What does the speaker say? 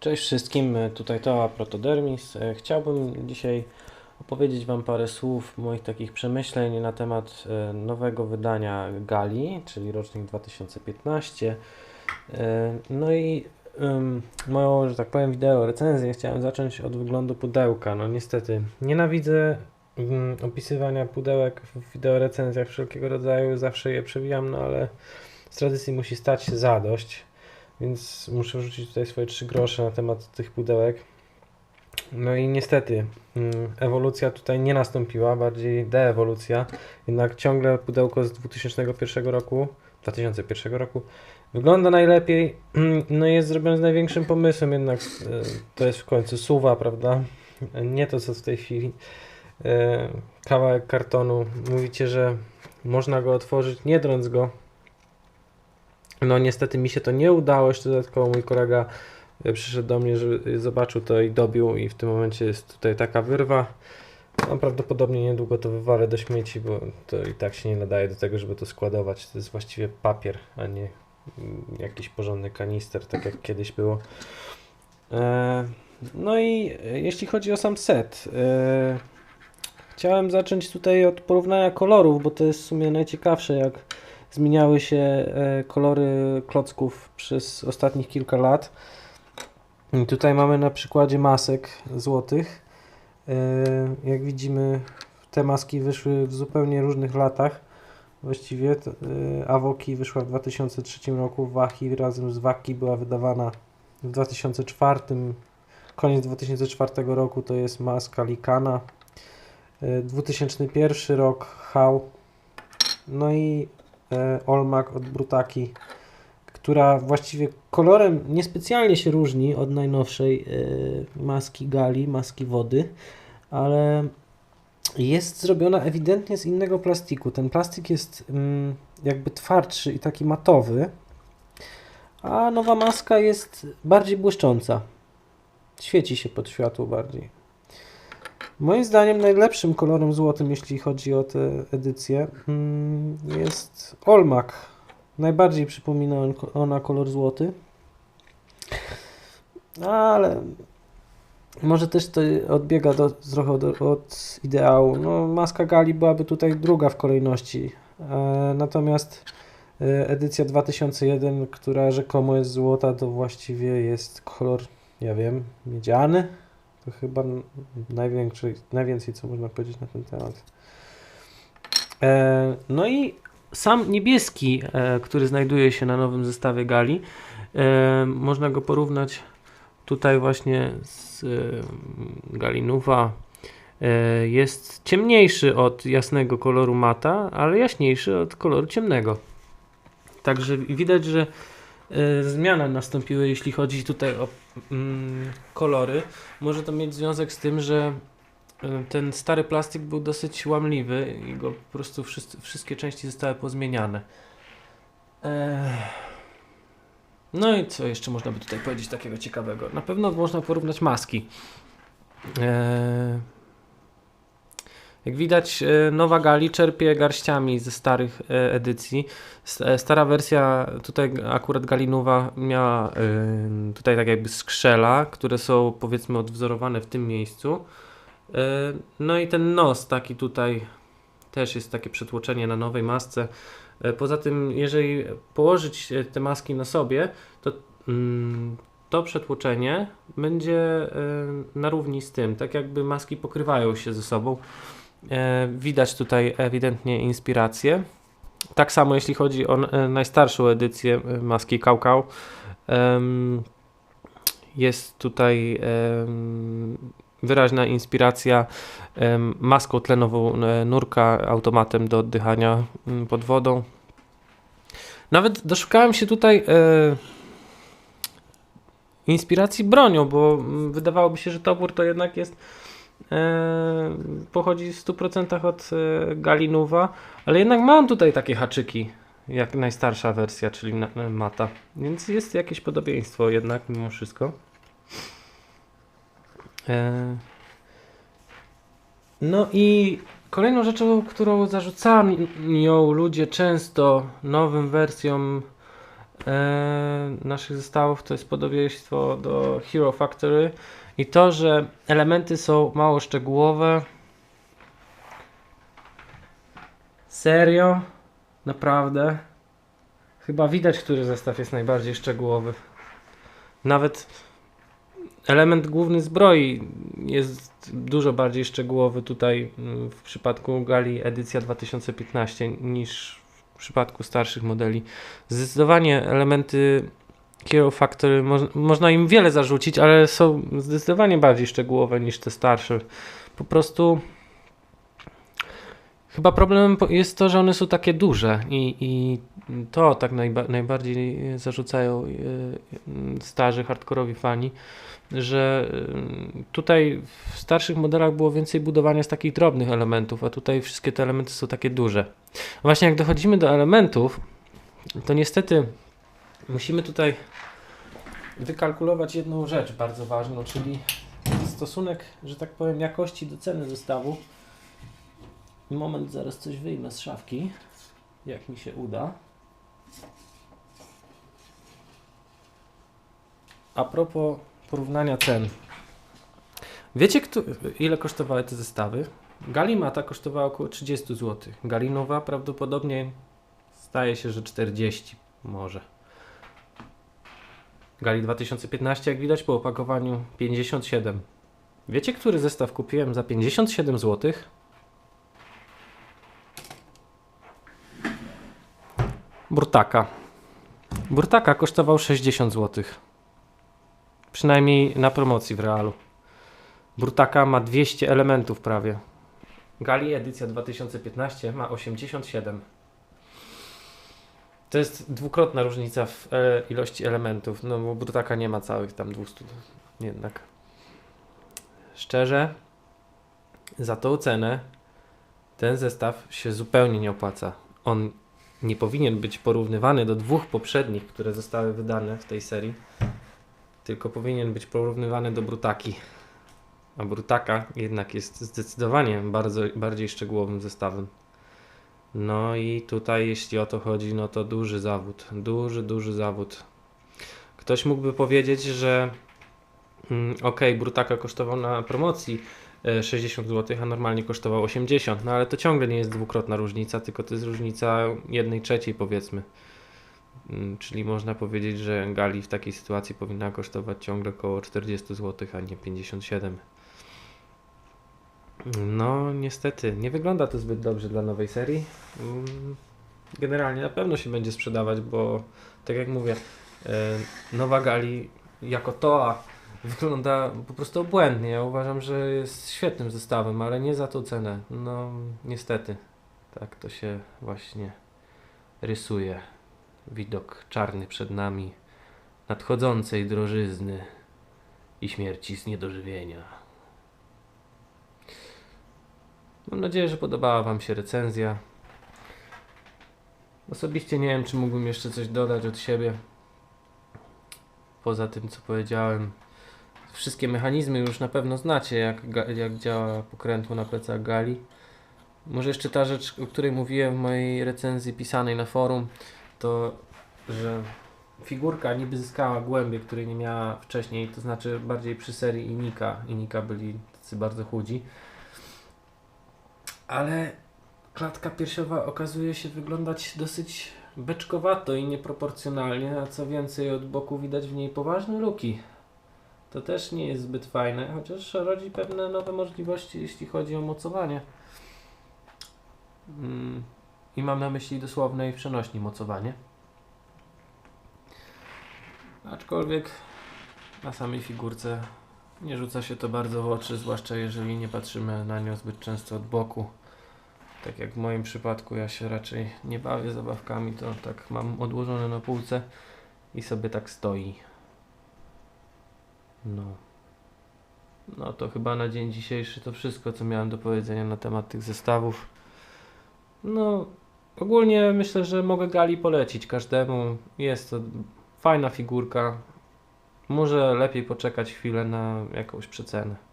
Cześć wszystkim, tutaj Toa Protodermis. E, Chciałbym dzisiaj opowiedzieć Wam parę słów moich takich przemyśleń na temat e, nowego wydania Gali, czyli rocznik 2015. E, No i em, moją, że tak powiem, wideo recenzję chciałem zacząć od wyglądu pudełka. No niestety, nienawidzę mm, opisywania pudełek w wideo recenzjach wszelkiego rodzaju, zawsze je przewijam, no ale z tradycji musi stać się zadość. Więc muszę wrzucić tutaj swoje trzy grosze na temat tych pudełek. No i niestety mm, ewolucja tutaj nie nastąpiła, bardziej deewolucja. Jednak ciągle pudełko z 2001 roku, 2001 roku wygląda najlepiej. No i jest zrobione z największym pomysłem, jednak e, to jest w końcu suwa, prawda? Nie to co w tej chwili. E, Kawałek kartonu. Mówicie, że można go otworzyć nie drąc go. No niestety mi się to nie udało, jeszcze dodatkowo mój kolega e, przyszedł do mnie, żeby zobaczył to i dobił i w tym momencie jest tutaj taka wyrwa. No prawdopodobnie niedługo to wywalę do śmieci, bo to i tak się nie nadaje do tego, żeby to składować. To jest właściwie papier, a nie mm, jakiś porządny kanister, tak jak kiedyś było. E, no i e, jeśli chodzi o sam set, chciałem zacząć tutaj od porównania kolorów, bo to jest w sumie najciekawsze, jak zmieniały się e, kolory klocków przez ostatnich kilka lat. I tutaj mamy na przykładzie masek złotych. E, Jak widzimy, te maski wyszły w zupełnie różnych latach. Właściwie e, Awoki wyszła w 2003 roku, Wahi razem z Waki była wydawana w 2004. Koniec 2004 roku to jest maska Likana. E, 2001 rok Hał. No i Olmak od Brutaki, która właściwie kolorem niespecjalnie się różni od najnowszej e, maski Gali, maski wody, ale jest zrobiona ewidentnie z innego plastiku. Ten plastik jest mm, jakby twardszy i taki matowy, a nowa maska jest bardziej błyszcząca. Świeci się pod światło bardziej. Moim zdaniem najlepszym kolorem złotym, jeśli chodzi o tę edycję, mm, jest Olmak. Najbardziej przypomina on- ona kolor złoty. Ale może też to odbiega do, trochę od, od ideału. No, maska Gali byłaby tutaj druga w kolejności. E, natomiast e, edycja 2001, która rzekomo jest złota, to właściwie jest kolor, ja wiem, miedziany. To chyba największy, najwięcej, co można powiedzieć na ten temat. E, no i sam niebieski, e, który znajduje się na nowym zestawie gali, e, można go porównać tutaj właśnie z e, gali Nuva. E, jest ciemniejszy od jasnego koloru mata, ale jaśniejszy od koloru ciemnego. Także widać, że e, zmiany nastąpiły, jeśli chodzi tutaj o mm, kolory. Może to mieć związek z tym, że e, ten stary plastik był dosyć łamliwy i go po prostu wszyscy, wszystkie części zostały pozmieniane. Eee. No i co jeszcze można by tutaj powiedzieć takiego ciekawego? Na pewno można porównać maski. Eee. Jak widać, e, nowa Gali czerpie garściami ze starych e, edycji. E, Stara wersja, tutaj akurat Galinowa miała tutaj tak jakby skrzela, które są powiedzmy odwzorowane w tym miejscu. No i ten nos taki tutaj też jest takie przetłoczenie na nowej masce. Poza tym, jeżeli położyć te maski na sobie, to mm, to przetłoczenie będzie na równi z tym, tak jakby maski pokrywają się ze sobą. E, Widać tutaj ewidentnie inspirację. Tak samo jeśli chodzi o e, najstarszą edycję e, maski Kaukau. Jest tutaj wyraźna inspiracja maską tlenową nurka automatem do oddychania mm, pod wodą. Nawet doszukałem się tutaj inspiracji bronią, bo mm, wydawałoby się, że topór to jednak jest pochodzi w 100% od e, Galinuwa, ale jednak mam tutaj takie haczyki, jak najstarsza wersja, czyli mata, więc jest jakieś podobieństwo jednak mimo wszystko. E, no i kolejną rzeczą, którą zarzucają ludzie często nowym wersjom e, naszych zestawów to jest podobieństwo do Hero Factory i to, że elementy są mało szczegółowe. Serio? Naprawdę? Chyba widać, który zestaw jest najbardziej szczegółowy. Nawet element główny zbroi jest dużo bardziej szczegółowy tutaj mm, w przypadku Gali edycja 2015 niż w przypadku starszych modeli. Zdecydowanie elementy Hero Factory moż, można im wiele zarzucić, ale są zdecydowanie bardziej szczegółowe niż te starsze. Po prostu chyba problemem jest to, że one są takie duże i, i to tak najba, najbardziej zarzucają e, starzy hardkorowi fani, że e, tutaj w starszych modelach było więcej budowania z takich drobnych elementów, a tutaj wszystkie te elementy są takie duże. Właśnie jak dochodzimy do elementów, to niestety musimy tutaj wykalkulować jedną rzecz bardzo ważną, czyli stosunek, że tak powiem, jakości do ceny zestawu. Moment, zaraz coś wyjmę z szafki, jak mi się uda. A propos porównania cen. Wiecie, kto, ile kosztowały te zestawy? Galimata kosztowała około 30 zł. Galinowa prawdopodobnie staje się, że 40 może. Gali 2015, jak widać po opakowaniu 57. Wiecie, który zestaw kupiłem za 57 zł? Burtaka. Burtaka kosztował 60 zł. Przynajmniej na promocji w realu. Burtaka ma 200 elementów prawie. Gali edycja 2015 ma 87. To jest dwukrotna różnica w e, ilości elementów, no bo Brutaka nie ma całych tam 200 jednak. Szczerze, za tą cenę ten zestaw się zupełnie nie opłaca. On nie powinien być porównywany do dwóch poprzednich, które zostały wydane w tej serii, tylko powinien być porównywany do Brutaki. A Brutaka jednak jest zdecydowanie bardzo, bardziej szczegółowym zestawem. No i tutaj, jeśli o to chodzi, no to duży zawód. Duży, duży zawód. Ktoś mógłby powiedzieć, że mm, okej, Brutaka kosztował na promocji e, 60 zł, a normalnie kosztował 80. No ale to ciągle nie jest dwukrotna różnica, tylko to jest różnica jednej trzeciej powiedzmy. Mm, Czyli można powiedzieć, że Gali w takiej sytuacji powinna kosztować ciągle około 40 zł, a nie 57. No, niestety, nie wygląda to zbyt dobrze dla nowej serii. Mm, Generalnie na pewno się będzie sprzedawać, bo tak jak mówię, e, nowa Gali jako Toa wygląda po prostu obłędnie. Ja uważam, że jest świetnym zestawem, ale nie za tą cenę. No, niestety, tak to się właśnie rysuje. Widok czarny przed nami, nadchodzącej drożyzny i śmierci z niedożywienia. Mam nadzieję, że podobała Wam się recenzja. Osobiście nie wiem, czy mógłbym jeszcze coś dodać od siebie. Poza tym, co powiedziałem. Wszystkie mechanizmy już na pewno znacie, jak, jak działa pokrętło na plecach gali. Może jeszcze ta rzecz, o której mówiłem w mojej recenzji pisanej na forum, to że figurka niby zyskała głębię, której nie miała wcześniej, to znaczy bardziej przy serii Inika. Inika byli tacy bardzo chudzi. Ale klatka piersiowa okazuje się wyglądać dosyć beczkowato i nieproporcjonalnie, a co więcej od boku widać w niej poważne luki. To też nie jest zbyt fajne, chociaż rodzi pewne nowe możliwości, jeśli chodzi o mocowanie. Mm, I mam na myśli dosłowne i przenośni mocowanie. Aczkolwiek na samej figurce nie rzuca się to bardzo w oczy, zwłaszcza jeżeli nie patrzymy na nią zbyt często od boku. Tak jak w moim przypadku, ja się raczej nie bawię zabawkami, to tak mam odłożone na półce i sobie tak stoi. No. No to chyba na dzień dzisiejszy to wszystko, co miałem do powiedzenia na temat tych zestawów. No, ogólnie myślę, że mogę Gali polecić każdemu. Jest to fajna figurka. Może lepiej poczekać chwilę na jakąś przecenę.